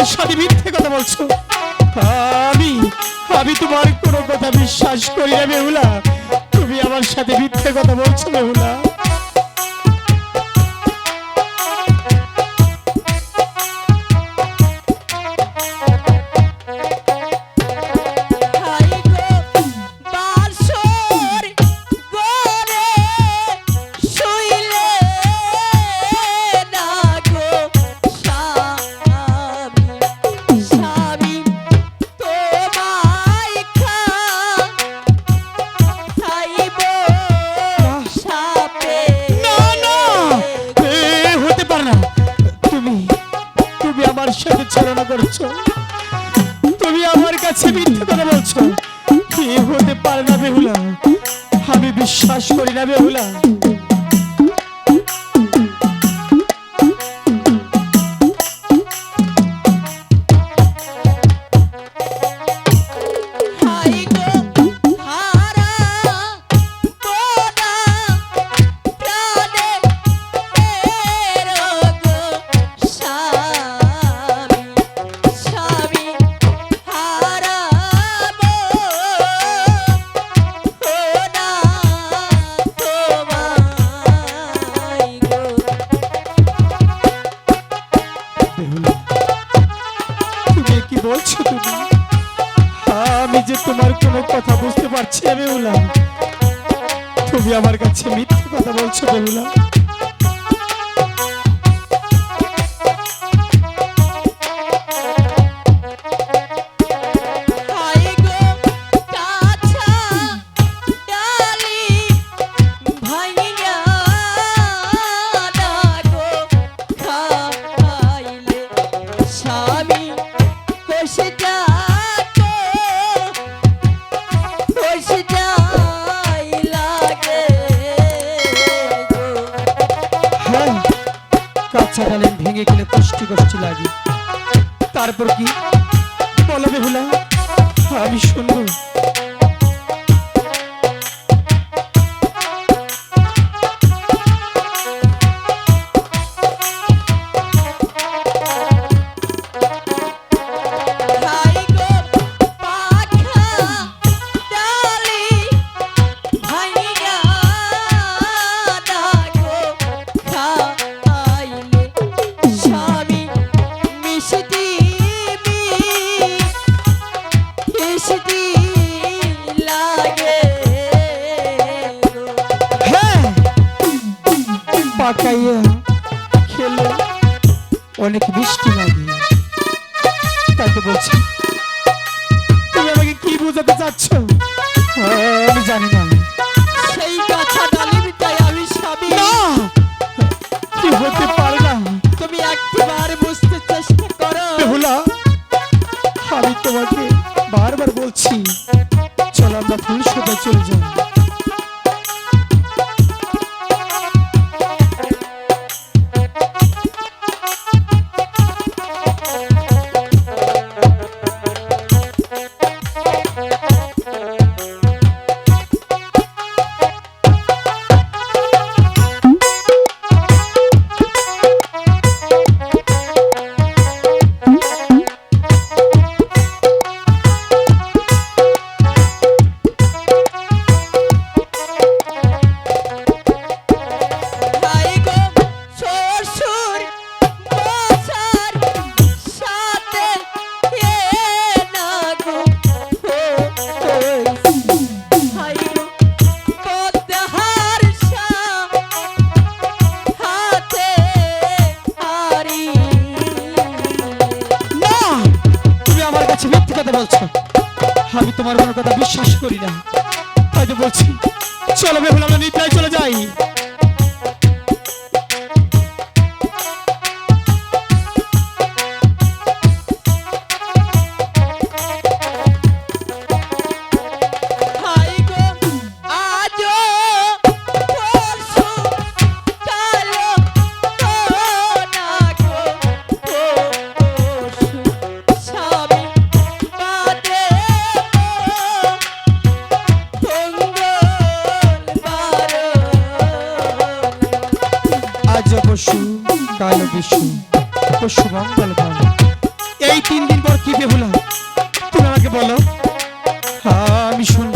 আমার সাথে মিথ্যে কথা বলছো। আমি আমি তোমার কোনো কথা বিশ্বাস করি না, বেহুলা। তুমি আমার সাথে মিথ্যে কথা বলছো, বেহুলা। করছ? তুমি আমার কাছে মিথ্যে কথা বলছো। কি হতে পারে না বেহুলা? আমি বিশ্বাস করি না বেহুলা। কি বলছো তুমি? আমি যে তোমার কোনো কথা বুঝতে পারছি বেহুলা। তুমি আমার কাছে মিথ্যে কথা বলছো, বেহুলা। লাগে। তারপর কি? বলো বেহুলা আমি শুনব। অনেক মিষ্টি লাগে। তাই তো বলছি। তুমি আমাকে কি বোঝাতে চাচ্ছ? আমি জানি না। সেই ডালিমটাই আমি স্বামী। না! কি হতে পারে না? তুমি একবার বুঝতে চেষ্টা করো। বেহুলা আমি তোমাকে বারবার বলছি চল আমরা ফুল সোজা চলে যাই। বলছো, আমি তোমার কোনো কথা বিশ্বাস করি না। তাই তো বলছি, চলো বেহুল, আমরা নিদ্রায় চলে পশু, কাল বিশু, পশু এই তিন দিন পর কি বেহুলা? তুমি আমাকে বলো। আমি শুন